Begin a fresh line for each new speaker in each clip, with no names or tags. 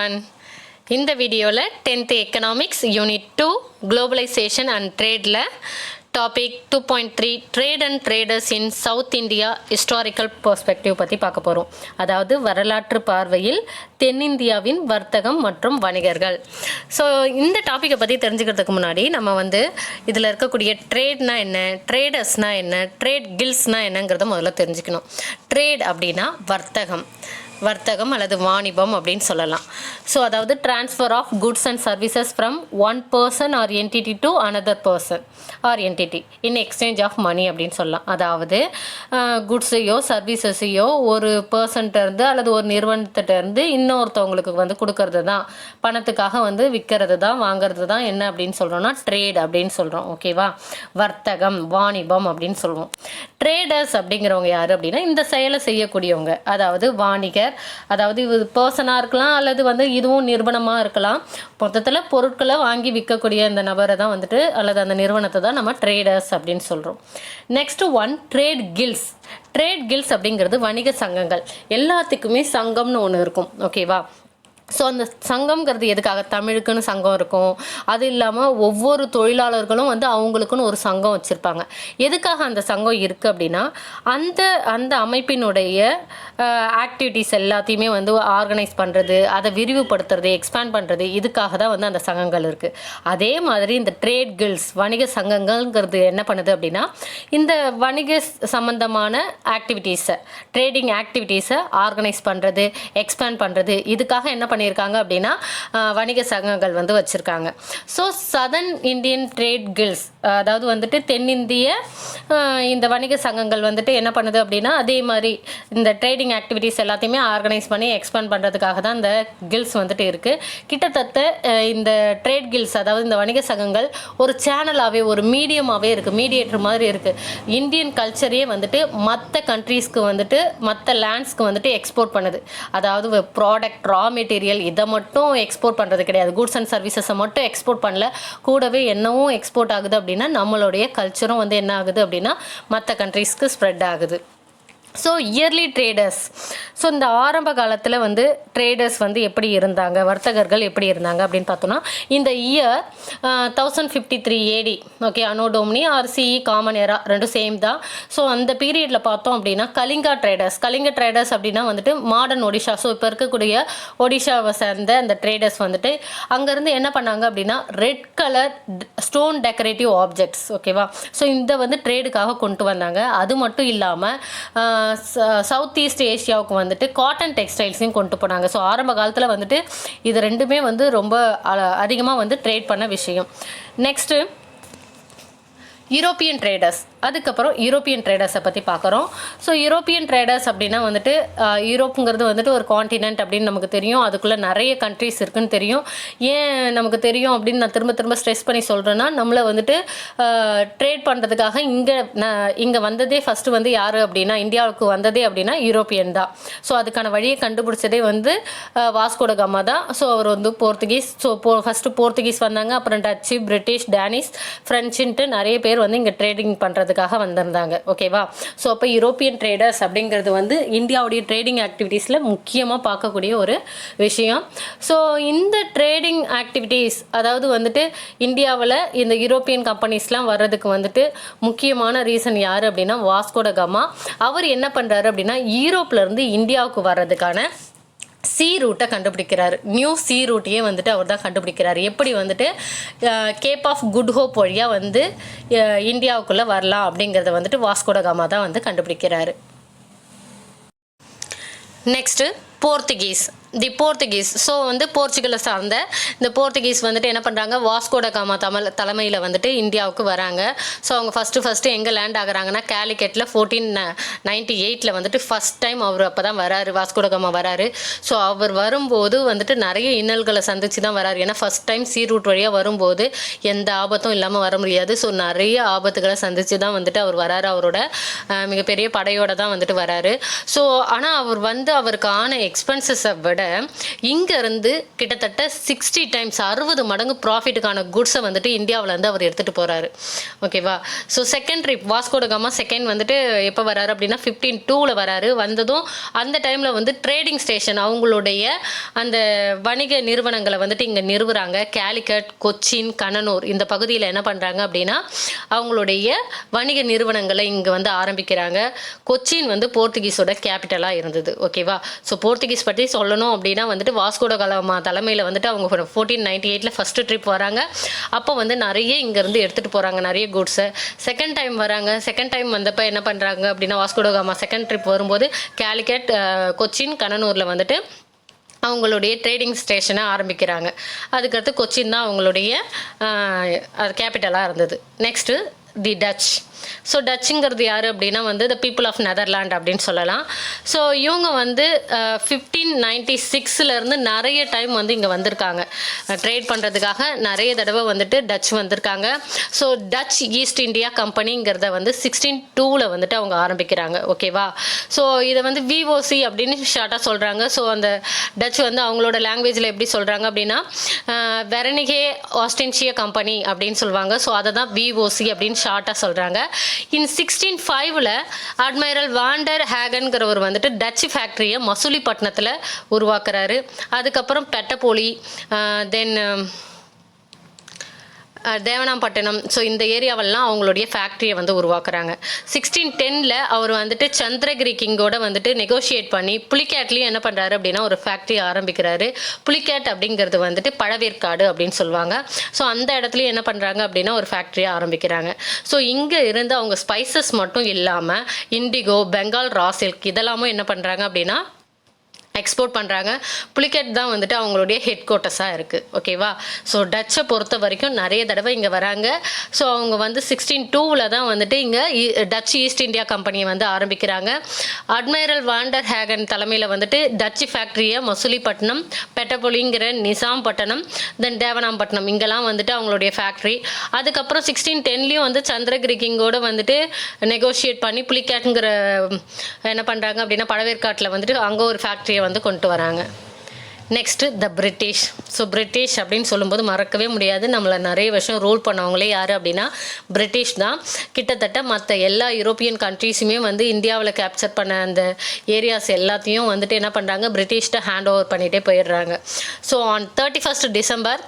One இந்த வீடியோவில் tenth economics unit two globalisation and ட்ரேடில் topic two point three trade and traders in south India historical perspective பற்றி பார்க்க போகிறோம் அதாவது வரலாற்று பார்வையில் தென்னிந்தியாவின் வர்த்தகம் மற்றும் வணிகர்கள். ஸோ இந்த டாப்பிக்கை பற்றி தெரிஞ்சுக்கிறதுக்கு முன்னாடி நம்ம வந்து இதில் இருக்கக்கூடிய ட்ரேட்னா என்ன ட்ரேடர்ஸ்னால் என்ன ட்ரேட் கில்ஸ்னால் என்னங்கிறத முதல்ல தெரிஞ்சுக்கணும். ட்ரேட் அப்படின்னா வர்த்தகம். வர்த்தகம் அல்லது வாணிபம் அப்படின்னு சொல்லலாம். ஸோ அதாவது transfer of goods and services from one person or entity to another person or entity in exchange of money அப்படின்னு சொல்லலாம். அதாவது குட்ஸையோ சர்வீசஸையோ ஒரு பர்சன்ட்டேருந்து அல்லது ஒரு நிறுவனத்திட்ட இருந்து இன்னொருத்தவங்களுக்கு வந்து கொடுக்கறது தான். பணத்துக்காக வந்து விற்கிறது தான் வாங்குறது தான் என்ன அப்படின்னு சொல்கிறோம்னா ட்ரேட் அப்படின்னு சொல்கிறோம் ஓகேவா வர்த்தகம் வாணிபம் அப்படின்னு சொல்லுவோம் ட்ரேடர்ஸ் அப்படிங்கிறவங்க யார் அப்படின்னா இந்த செயலை செய்யக்கூடியவங்க. அதாவது வாணிகர் அதாவது இது பர்சனாக இருக்கலாம் அல்லது வந்து இதுவும் நிறுவனமாக இருக்கலாம். மொத்தத்தில் பொருட்களை வாங்கி விற்கக்கூடிய இந்த நபரை தான் வந்துட்டு அல்லது அந்த நிறுவனத்தை தான் நம்ம ட்ரேடர்ஸ் அப்படின்னு சொல்கிறோம் next one trade guilds trade guilds அப்படிங்கிறது வணிக சங்கங்கள். எல்லாத்துக்குமே சங்கம்னு ஒன்று இருக்கும். ஓகேவா ஸோ அந்த சங்கம்ங்கிறது எதுக்காக? தமிழுக்குன்னு சங்கம் இருக்கும். அது இல்லாமல் ஒவ்வொரு தொழிலாளர்களும் வந்து அவங்களுக்குன்னு ஒரு சங்கம் வச்சுருப்பாங்க. எதுக்காக அந்த சங்கம் இருக்குது அப்படின்னா அந்த அந்த அமைப்பினுடைய ஆக்டிவிட்டீஸ் எல்லாத்தையுமே வந்து ஆர்கனைஸ் பண்ணுறது அதை விரிவுபடுத்துறது எக்ஸ்பேண்ட் பண்ணுறது இதுக்காக தான் வந்து அந்த சங்கங்கள் இருக்குது அதே மாதிரி இந்த ட்ரேட் கில்ஸ் வணிக சங்கங்கள்ங்கிறது என்ன பண்ணுது அப்படின்னா இந்த வணிக சம்பந்தமான ஆக்டிவிட்டீஸை ட்ரேடிங் ஆக்டிவிட்டீஸை ஆர்கனைஸ் பண்ணுறது எக்ஸ்பேண்ட் பண்ணுறது இதுக்காக என்ன பண்ணியிருக்காங்க அப்படின்னா வணிக சங்கங்கள் வந்து வச்சுருக்காங்க. So southern Indian trade guilds அதாவது வந்துட்டு தென்னிந்திய இந்த வணிக சங்கங்கள் வந்துட்டு என்ன பண்ணுது அப்படின்னா அதே மாதிரி இந்த ட்ரேடிங் ஆக்டிவிட்டீஸ் எல்லாத்தையுமே ஆர்கனைஸ் பண்ணி எக்ஸ்பேண்ட் பண்ணுறதுக்காக தான் இந்த கில்ஸ் வந்துட்டு இருக்குது கிட்டத்தட்ட இந்த ட்ரேட் கில்ஸ் அதாவது இந்த வணிக சங்கங்கள் ஒரு சேனலாகவே ஒரு மீடியமாகவே இருக்குது மீடியேட்டர் மாதிரி இருக்குது இந்தியன் கல்ச்சரையே வந்துட்டு மற்ற கண்ட்ரீஸ்க்கு வந்துட்டு மற்ற லேண்ட்ஸ்க்கு வந்துட்டு எக்ஸ்போர்ட் பண்ணுது. அதாவது ப்ராடக்ட் ரா மெட்டீரியல் இதை மட்டும் எக்ஸ்போர்ட் பண்ணுறது கிடையாது. குட்ஸ் அண்ட் சர்வீசஸை மட்டும் எக்ஸ்போர்ட் பண்ணல. கூடவே என்னவும் எக்ஸ்போர்ட் ஆகுது அப்படின்னா நம்மளுடைய கல்ச்சரும் வந்து என்ன ஆகுது அப்படின்னா மற்ற கண்ட்ரீஸ்க்கு ஸ்ப்ரெட் ஆகுது. ஸோ இயர்லி ட்ரேடர்ஸ் ஸோ இந்த ஆரம்ப காலத்தில் வந்து ட்ரேடர்ஸ் வந்து எப்படி இருந்தாங்க? வர்த்தகர்கள் எப்படி இருந்தாங்க அப்படின்னு பார்த்தோன்னா இந்த year thousand fifty three AD okay anno domini or CE common era ரெண்டும் சேம் தான். ஸோ அந்த பீரியடில் பார்த்தோம் அப்படின்னா கலிங்கா ட்ரேடர்ஸ் கலிங்க ட்ரேடர்ஸ் அப்படின்னா வந்துட்டு மாடர்ன் ஒடிஷா ஸோ இப்போ இருக்கக்கூடிய ஒடிஷாவை சேர்ந்த அந்த ட்ரேடர்ஸ் வந்துட்டு அங்கேருந்து என்ன பண்ணாங்க அப்படின்னா red colour stone decorative objects ஓகேவா ஸோ இந்த வந்து ட்ரேடுக்காக கொண்டு வந்தாங்க. அது மட்டும் இல்லாமல் சவுத் ஈஸ்ட் ஏஷியாவுக்கு வந்துட்டு காட்டன் டெக்ஸ்டைல்ஸையும் கொண்டு போனாங்க. ஸோ ஆரம்ப காலத்தில் வந்துட்டு இது ரெண்டுமே வந்து ரொம்ப அதிகமாக வந்து ட்ரேட் பண்ண விஷயம். நெக்ஸ்ட்டு யூரோப்பியன் ட்ரேடர்ஸ் அதுக்கப்புறம் யூரோப்பியன் ட்ரேடர்ஸை பற்றி பார்க்குறோம். ஸோ யூரோப்பியன் ட்ரேடர்ஸ் அப்படின்னா வந்துட்டு யூரோப்புங்கிறது வந்துட்டு ஒரு காண்டினென்ட் அப்படின்னு நமக்கு தெரியும். அதுக்குள்ளே நிறைய கண்ட்ரீஸ் இருக்குன்னு தெரியும். ஏன் நமக்கு தெரியும் அப்படின்னு நான் திரும்ப திரும்ப ஸ்ட்ரெஸ் பண்ணி சொல்கிறேன்னா நம்மளை வந்துட்டு ட்ரேட் பண்ணுறதுக்காக இங்கே இங்கே வந்ததே ஃபஸ்ட்டு வந்து யார் அப்படின்னா இந்தியாவுக்கு வந்ததே அப்படின்னா யூரோப்பியன் தான். ஸோ அதுக்கான வழியை கண்டுபிடிச்சதே வந்து வாஸ்கோட கம்மா தான். ஸோ அவர் வந்து போர்த்துகீஸ் ஸோ போ ஃபஸ்ட்டு போர்த்துகீஸ் வந்தாங்க. அப்புறம் டச்சு பிரிட்டிஷ் டேனிஸ் ஃப்ரெஞ்சுன்ட்டு நிறைய பேர் வந்து இங்கே ட்ரேடிங் பண்ணுறது பண்ணுறதுக்காக வந்திருந்தாங்க. ஓகேவா ஸோ அப்போ யூரோப்பியன் ட்ரேடர்ஸ் அப்படிங்கிறது வந்து இந்தியாவுடைய ட்ரேடிங் ஆக்டிவிட்டீஸில் முக்கியமாக பார்க்கக்கூடிய ஒரு விஷயம். ஸோ இந்த ட்ரேடிங் ஆக்டிவிட்டீஸ் அதாவது வந்துட்டு இந்தியாவில் இந்த யூரோப்பியன் கம்பெனிஸ்லாம் வர்றதுக்கு வந்துட்டு முக்கியமான ரீசன் யார் அப்படின்னா வாஸ்கோட கமா அவர் என்ன பண்ணுறாரு அப்படின்னா யூரோப்லேருந்து இந்தியாவுக்கு வர்றதுக்கான சி ரூட்டை கண்டுபிடிக்கிறார். நியூ சி ரூட்டையே வந்துட்டு அவர் தான் கண்டுபிடிக்கிறார். எப்படி வந்துட்டு கேப் ஆஃப் குட் ஹோப் வழியாக வந்து இந்தியாவுக்குள்ளே வரலாம் அப்படிங்கிறத வந்துட்டு வாஸ்கோடகாமா தான் வந்து கண்டுபிடிக்கிறாரு. Next Portuguese the Portuguese so வந்து போர்ச்சுகலை சார்ந்த இந்த போர்த்துகீஸ் வந்துட்டு என்ன பண்ணுறாங்க வாஸ்கோட காமா தமிழ் தலைமையில் வந்துட்டு இந்தியாவுக்கு வராங்க. ஸோ அவங்க ஃபஸ்ட்டு ஃபஸ்ட்டு எங்கே லேண்ட் ஆகுறாங்கன்னா கேலிக்கெட்டில் ஃபோர்டீன் நைன்டி எயிட்டில் வந்துட்டு ஃபஸ்ட் டைம் அவர் அப்போ தான் வராரு வாஸ்கோட காமா வராரு. ஸோ அவர் வரும்போது வந்துட்டு நிறைய இன்னல்களை சந்தித்து தான் வராரு. ஏன்னா ஃபஸ்ட் டைம் சீரூட் வழியாக வரும்போது எந்த ஆபத்தும் இல்லாமல் வர முடியாது. ஸோ நிறைய ஆபத்துகளை சந்தித்து தான் வந்துட்டு அவர் வராரு. அவரோட மிகப்பெரிய படையோடு தான் வந்துட்டு வராரு. ஸோ ஆனால் அவர் வந்து அவருக்கான எக்ஸ்பென்சஸை விட விட இங்கேருந்து கிட்டத்தட்ட சிக்ஸ்டி டைம்ஸ் அறுபது மடங்கு ப்ராஃபிட்டுக்கான குட்ஸை வந்துட்டு இந்தியாவிலேருந்து அவர் எடுத்துகிட்டு போகிறாரு ஓகேவா so second trip Vasco da Gama second வந்துட்டு எப்போ வராரு அப்படின்னா ஃபிஃப்டீன் டூவில் வராரு. வந்ததும் அந்த டைமில் வந்து ட்ரேடிங் ஸ்டேஷன் அவங்களுடைய அந்த வணிக நிறுவனங்களை வந்துட்டு இங்கே நிறுவுறாங்க. கேலிக்கட் கொச்சின் கனனூர் இந்த பகுதியில் என்ன பண்ணுறாங்க அப்படின்னா அவங்களுடைய வணிக நிறுவனங்களை இங்கே வந்து ஆரம்பிக்கிறாங்க. கொச்சின் வந்து போர்த்துகீஸோட கேபிட்டலாக இருந்தது. ஓகேவா ஸோ போர்த்துகீஸ் பற்றி சொல்லணும் அப்படின்னா வந்துட்டு வாஸ்கோட கலாமா தலைமையில் வந்துட்டு அவங்க ஃபோர்டீன் நைன்டி எயிட்டில் ஃபஸ்ட்டு ட்ரிப் வராங்க. அப்போ வந்து நிறைய இங்கேருந்து எடுத்துகிட்டு போகிறாங்க நிறைய குட்ஸை செகண்ட் டைம் வராங்க. செகண்ட் டைம் வந்தப்போ என்ன பண்ணுறாங்க அப்படின்னா வாஸ்கோட காமா செகண்ட் ட்ரிப் வரும்போது கேலிக்கட் கொச்சின் கனனூரில் வந்துட்டு அவங்களுடைய ட்ரேடிங் ஸ்டேஷனை ஆரம்பிக்கிறாங்க. அதுக்கடுத்து கொச்சின் தான் அவங்களுடைய அது கேபிட்டலாக இருந்தது. நெக்ஸ்ட்டு தி டச் ஸோ டச்சுங்கிறது யார் அப்படின்னா வந்து த பீப்புள் ஆஃப் நெதர்லாண்ட் அப்படின்னு சொல்லலாம். ஸோ இவங்க வந்து ஃபிஃப்டீன் நைன்டி சிக்ஸ்லேருந்து நிறைய டைம் வந்து இங்கே வந்திருக்காங்க. ட்ரேட் பண்ணுறதுக்காக நிறைய தடவை வந்துட்டு டச் வந்திருக்காங்க. ஸோ டச் ஈஸ்ட் இந்தியா கம்பெனிங்கிறத வந்து சிக்ஸ்டீன் டூவில் வந்துட்டு அவங்க ஆரம்பிக்கிறாங்க. ஓகேவா ஸோ இதை வந்து விஓசி அப்படின்னு ஷார்ட்டாக சொல்கிறாங்க ஸோ அந்த டச் வந்து அவங்களோட லாங்குவேஜில் எப்படி சொல்கிறாங்க அப்படின்னா வெரனிகே ஆஸ்டென்ஷியா கம்பெனி அப்படின்னு சொல்லுவாங்க. ஸோ அதை தான் விஓசி அப்படின்னு ஷார்ட்டாக சொல்கிறாங்க இன் சிக்ஸ்டீன் ஃபைவ்ல அட்மைரல் வாண்டர் ஹேகன்கிறவர் வந்துட்டு டச் ஃபேக்ட்ரியை மசூலிப்பட்டினத்தில் உருவாக்குறாரு. அதுக்கப்புறம் பெட்டபோலி தென் தேவனாம்பட்டினம். ஸோ இந்த ஏரியாவெல்லாம் அவங்களுடைய ஃபேக்ட்ரியை வந்து உருவாக்குறாங்க. சிக்ஸ்டீன் டென்னில் அவர் வந்துட்டு சந்திரகிரி கிங்கோட வந்துட்டு நெகோஷியேட் பண்ணி புலிகேட்லேயும் என்ன பண்ணுறாரு அப்படின்னா ஒரு ஃபேக்ட்ரி ஆரம்பிக்கிறாரு. புலிகேட் அப்படிங்கிறது வந்துட்டு பழவேற்காடு அப்படின்னு சொல்லுவாங்க. ஸோ அந்த இடத்துலையும் என்ன பண்ணுறாங்க அப்படின்னா ஒரு ஃபேக்ட்ரியை ஆரம்பிக்கிறாங்க. ஸோ இங்கே இருந்து அவங்க ஸ்பைசஸ் மட்டும் இல்லாமல் இண்டிகோ பெங்கால் ரா சில்க் இதெல்லாமும் என்ன பண்ணுறாங்க அப்படின்னா எக்ஸ்போர்ட் பண்ணுறாங்க புலிகேட் தான் வந்துட்டு அவங்களுடைய ஹெட் குவார்ட்டர்ஸாக இருக்குது ஓகேவா ஸோ டச்சை பொறுத்த வரைக்கும் நிறைய தடவை இங்கே வராங்க. ஸோ அவங்க வந்து சிக்ஸ்டீன் டூவில் தான் வந்துட்டு இங்கே டச் ஈஸ்ட் இந்தியா கம்பெனியை வந்து ஆரம்பிக்கிறாங்க. அட்மைரல் வாண்டர் ஹேகன் தலைமையில் வந்துட்டு டச் ஃபேக்ட்ரியை மசூலிப்பட்டினம் பெட்டபொலிங்கிற நிசாம்பட்டினம் தென் தேவனாம்பட்டினம். இங்கெல்லாம் வந்துட்டு அவங்களுடைய ஃபேக்ட்ரி அதுக்கப்புறம் சிக்ஸ்டீன் டென்லேயும் வந்து சந்திரகிரி கிங்கோடு வந்துட்டு நெகோஷியேட் பண்ணி புலிகேட்டுங்கிற என்ன பண்ணுறாங்க அப்படின்னா பழவேற்காட்டில் வந்துட்டு அங்கே ஒரு ஃபேக்ட்ரியை வந்து கொண்டு வராங்க. Next the British so British அப்படின்னு சொல்லும்போது மறக்கவே முடியாது. நம்மளை நிறைய வருஷம் ரூல் பண்ணவங்களே யார் அப்படின்னா பிரிட்டிஷ் தான். கிட்டத்தட்ட மற்ற எல்லா யூரோப்பியன் கண்ட்ரீஸுமே வந்து இந்தியாவில் கேப்சர் பண்ண அந்த ஏரியாஸ் எல்லாத்தையும் வந்துட்டு என்ன பண்ணுறாங்க பிரிட்டிஷ்ட ஹேண்ட் ஓவர் பண்ணிகிட்டே போயிடுறாங்க. So on thirty first December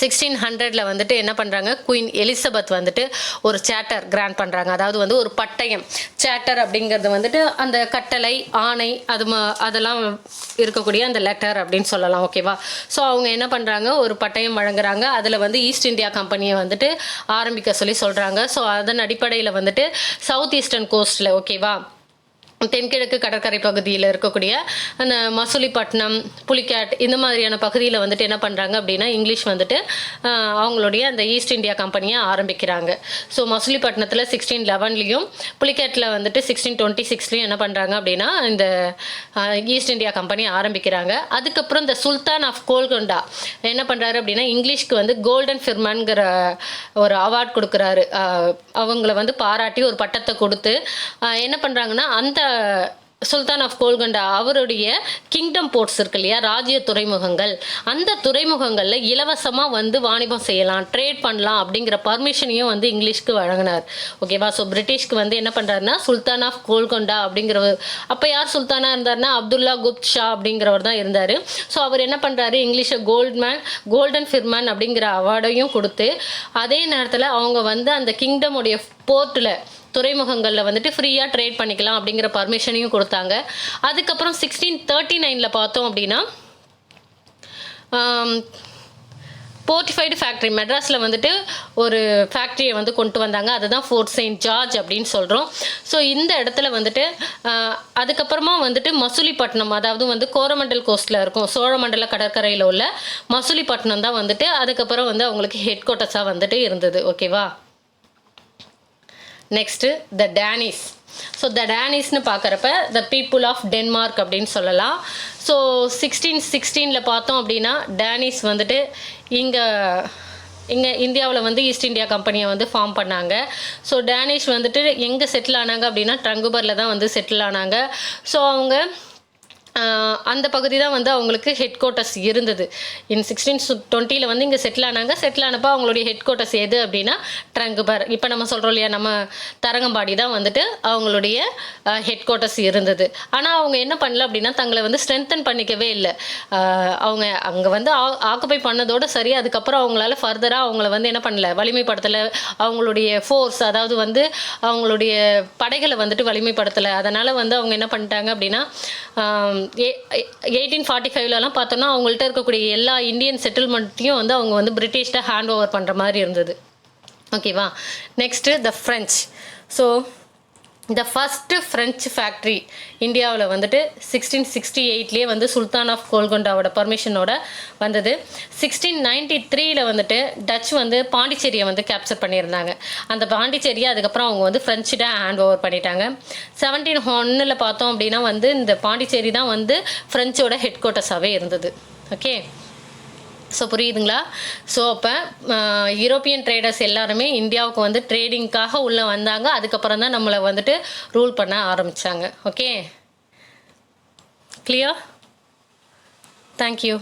sixteen ஹண்ட்ரடில் வந்துட்டு என்ன பண்ணுறாங்க குயின் எலிசபெத் வந்துட்டு ஒரு சேட்டர் கிராண்ட் பண்ணுறாங்க அதாவது வந்து ஒரு பட்டயம். சேட்டர் அப்படிங்கிறது வந்துட்டு அந்த கட்டளை ஆணை அது ம அதெல்லாம் இருக்கக்கூடிய அந்த லெட்டர் அப்படின்னு சொல்லலாம் ஓகேவா ஸோ அவங்க என்ன பண்ணுறாங்க ஒரு பட்டயம் வழங்குறாங்க. அதில் வந்து ஈஸ்ட் இந்தியா கம்பெனியை வந்துட்டு ஆரம்பிக்க சொல்லி சொல்கிறாங்க ஸோ அதன் அடிப்படையில் வந்துட்டு சவுத் ஈஸ்டர்ன் கோஸ்ட்டில் ஓகேவா தென்கிழக்கு கடற்கரை பகுதியில் இருக்கக்கூடிய அந்த மசூலிப்பட்டினம் புலிக்காட் இந்த மாதிரியான பகுதியில் வந்துட்டு என்ன பண்ணுறாங்க அப்படின்னா இங்கிலீஷ் வந்துட்டு அவங்களுடைய அந்த ஈஸ்ட் இந்தியா கம்பெனியை ஆரம்பிக்கிறாங்க. ஸோ மசூலிப்பட்டினத்தில் சிக்ஸ்டீன் லெவன்லேயும் புலிக்காட்டில் வந்துட்டு சிக்ஸ்டீன் டுவெண்ட்டி சிக்ஸ்லேயும் என்ன பண்ணுறாங்க அப்படின்னா இந்த ஈஸ்ட் இந்தியா கம்பெனி ஆரம்பிக்கிறாங்க. அதுக்கப்புறம் இந்த சுல்தான் ஆஃப் கோல்கொண்டா என்ன பண்ணுறாரு அப்படின்னா இங்கிலீஷ்க்கு வந்து கோல்டன் ஃபிர்மான்கிற ஒரு அவார்ட் கொடுக்குறாரு. அவங்கள வந்து பாராட்டி ஒரு பட்டத்தை கொடுத்து என்ன பண்ணுறாங்கன்னா அந்த சுல்தான் ஆஃப் கோல்கண்டா அவருடைய கிங்டம் போர்ட்ஸ் இருக்கு இல்லையா ராஜ்ய துறைமுகங்கள். அந்த துறைமுகங்களில் இலவசமாக வந்து வாணிபம் செய்யலாம் ட்ரேட் பண்ணலாம் அப்படிங்கிற பர்மிஷனையும் வந்து இங்கிலீஷ்க்கு வழங்கினார். ஓகேவா ஸோ பிரிட்டிஷ்க்கு வந்து என்ன பண்ணுறாருன்னா சுல்தான் ஆஃப் கோல்கொண்டா அப்படிங்கிறவர் அப்போ யார் சுல்தானாக இருந்தார்னா அப்துல்லா குப்த் ஷா அப்படிங்கிறவர் தான் இருந்தார். ஸோ அவர் என்ன பண்ணுறாரு இங்கிலீஷை கோல்ட்மேன் கோல்டன் ஃபிர்மேன் அப்படிங்கிற அவார்டையும் கொடுத்து அதே நேரத்தில் அவங்க வந்து அந்த கிங்டமுடைய போர்ட்டில் துறைமுகங்களில் வந்துட்டு ஃப்ரீயாக ட்ரேட் பண்ணிக்கலாம் அப்படிங்கிற பர்மிஷனையும் கொடுத்தாங்க. அதுக்கப்புறம் சிக்ஸ்டீன் தேர்ட்டி நைனில் பார்த்தோம் அப்படின்னா போர்ட்டிஃபைடு ஃபேக்ட்ரி மெட்ராஸில் வந்துட்டு ஒரு ஃபேக்ட்ரியை வந்து கொண்டு வந்தாங்க. அதுதான் ஃபோர்ட் செயின்ட் ஜார்ஜ் அப்படின்னு சொல்கிறோம் ஸோ இந்த இடத்துல வந்துட்டு அதுக்கப்புறமா வந்துட்டு மசூலிப்பட்டினம் அதாவது வந்து கோரமண்டல் கோஸ்ட்டில் இருக்கும் சோழமண்டல கடற்கரையில் உள்ள மசூலிப்பட்டினம் தான் வந்துட்டு அதுக்கப்புறம் வந்து அவங்களுக்கு ஹெட் குவார்ட்டர்ஸாக வந்துட்டு இருந்தது. ஓகேவா next the Danes so the டேனிஸ்னு பார்க்குறப்ப த பீப்புள் ஆஃப் டென்மார்க் அப்படின்னு சொல்லலாம். ஸோ சிக்ஸ்டீன் சிக்ஸ்டீனில் பார்த்தோம் அப்படின்னா டேனிஸ் வந்துட்டு இங்கே இங்கே இந்தியாவில் வந்து ஈஸ்ட் இந்தியா கம்பெனியை வந்து ஃபார்ம் பண்ணாங்க. ஸோ டேனிஷ் வந்துட்டு எங்கே செட்டில் ஆனாங்க அப்படின்னா ட்ரங்குபரில் தான் வந்து செட்டில் ஆனாங்க. ஸோ அவங்க அந்த பகுதி தான் வந்து அவங்களுக்கு ஹெட் குவார்ட்டர்ஸ் இருந்தது. இன் சிக்ஸ்டீன் டுவெண்ட்டியில் வந்து இங்கே செட்டில் ஆனாங்க. செட்டில் ஆனப்போ அவங்களுடைய ஹெட் குவார்ட்டர்ஸ் எது அப்படின்னா ட்ரங்குபர் இப்போ நம்ம சொல்கிறோம் இல்லையா நம்ம தரங்கம்பாடி தான் வந்துட்டு அவங்களுடைய ஹெட் குவார்ட்டர்ஸ் இருந்தது. ஆனால் அவங்க என்ன பண்ணல அப்படின்னா தங்களை வந்து ஸ்ட்ரென்தன் பண்ணிக்கவே இல்லை. அவங்க அங்கே வந்து ஆக்குப்பை பண்ணதோடு சரி அதுக்கப்புறம் அவங்களால ஃபர்தராக அவங்கள வந்து என்ன பண்ணல வலிமைப்படுத்தலை. அவங்களுடைய ஃபோர்ஸ் அதாவது வந்து அவங்களுடைய படைகளை வந்துட்டு வலிமைப்படுத்தலை. அதனால் வந்து அவங்க என்ன பண்ணிட்டாங்க அப்படின்னா எயிட்டீன் ஃபார்ட்டி ஃபைவ்லலாம் பார்த்தோன்னா அவங்கள்ட்ட இருக்கக்கூடிய எல்லா இந்தியன் செட்டில்மெண்ட்டையும் வந்து அவங்க வந்து பிரிட்டிஷ்ட ஹேண்ட் ஓவர் பண்ணுற மாதிரி இருந்தது. ஓகேவா நெக்ஸ்ட்டு த ஃப்ரெஞ்ச் ஸோ இந்த ஃபஸ்ட்டு ஃப்ரெஞ்சு ஃபேக்ட்ரி இந்தியாவில் வந்துட்டு சிக்ஸ்டீன் சிக்ஸ்டி எயிட்லேயே வந்து சுல்தான் ஆஃப் கோல்கொண்டாவோட பர்மிஷனோட வந்தது. சிக்ஸ்டீன் நைன்டி த்ரீயில் வந்துட்டு டச் வந்து பாண்டிச்சேரியை வந்து கேப்சர் பண்ணியிருந்தாங்க. அந்த பாண்டிச்சேரியை அதுக்கப்புறம் அவங்க வந்து ஃப்ரெஞ்சிட்ட ஹேண்ட் ஓவர் பண்ணிட்டாங்க. செவன்டீன் ஒன்னில் பார்த்தோம் அப்படின்னா வந்து இந்த பாண்டிச்சேரி தான் வந்து ஃப்ரெஞ்சோட ஹெட் குவார்ட்டர்ஸாகவே இருந்தது. ஓகே ஸோ புரியுதுங்களா? ஸோ அப்போ யூரோப்பியன் ட்ரேடர்ஸ் எல்லாருமே இந்தியாவுக்கு வந்து ட்ரேடிங்க்காக உள்ளே வந்தாங்க. அதுக்கப்புறம் தான் நம்மளை வந்துட்டு ரூல் பண்ண ஆரம்பித்தாங்க ஓகே கிளியர் தேங்க்யூ